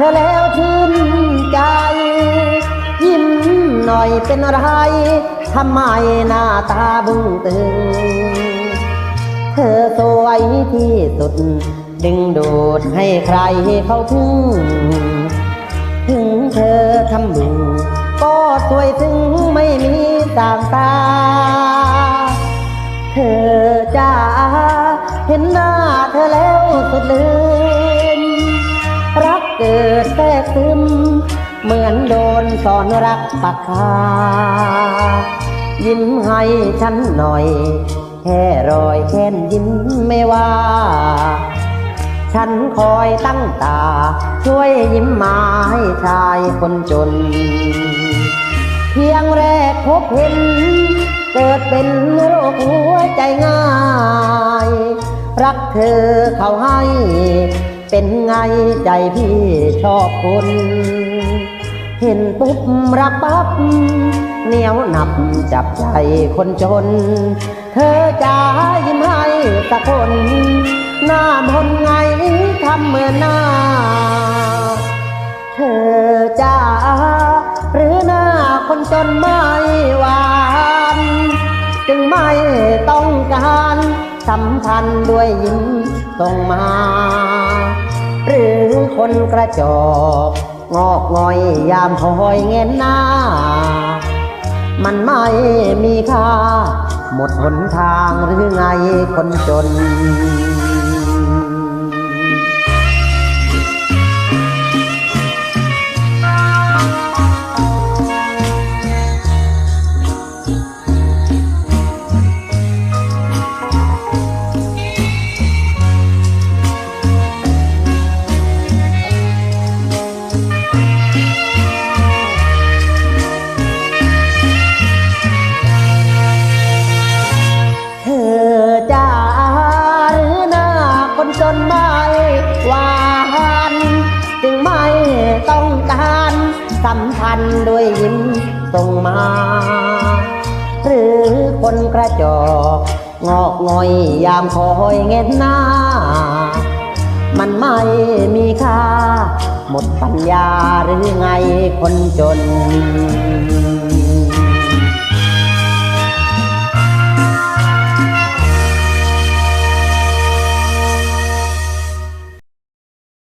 เธอแล้วชื่นใจ ยิ้มหน่อยเป็นไรทำไมหน้าตาบึ้งตึง เธอสวยที่สุด ดึงดูดให้ใครเขาถึง ถึงเธอทำบึงก็สวยถึงไม่มีต่างตา เธอจ้าเห็นหน้าเธอแล้วสุดลืมรักเกิด แทรกซึม เหมือนโดนสอนรักปักคายิ้มให้ฉันหน่อย แค่รอยแค้นยิ้มไม่ว่า ฉันคอยตั้งตา ช่วยยิ้มมาให้ชายคนจน เพียงแรกพบเห็น เกิดเป็นโรคหัวใจง่าย รักเธอเขาให้ เป็นไงใจพี่ชอบคน เห็นปุ๊บรักปั๊บเหนียวหนับจับใจคนจน เธอจะยิ้มให้สักคน หน้ามนไงทำเหมือนหน้า เธอจ้าหรือหน้าคนจนไม่หวานจึงไม่ต้องการสัมพันธ์ด้วยยิ้ม ส่งมา หรือคนกระจอกงอกงอยยามคอยเงินหน้า มันไม่มีค่า หมดหนทางหรือไงคนจน จนไม่หวานจึงไม่ต้องการสัมพันธ์ด้วยยิ้มส่งมา หรือคนกระจอกงอกงอยยามคอยเงินหน้า มันไม่มีค่า หมดปัญญาหรือไงคนจน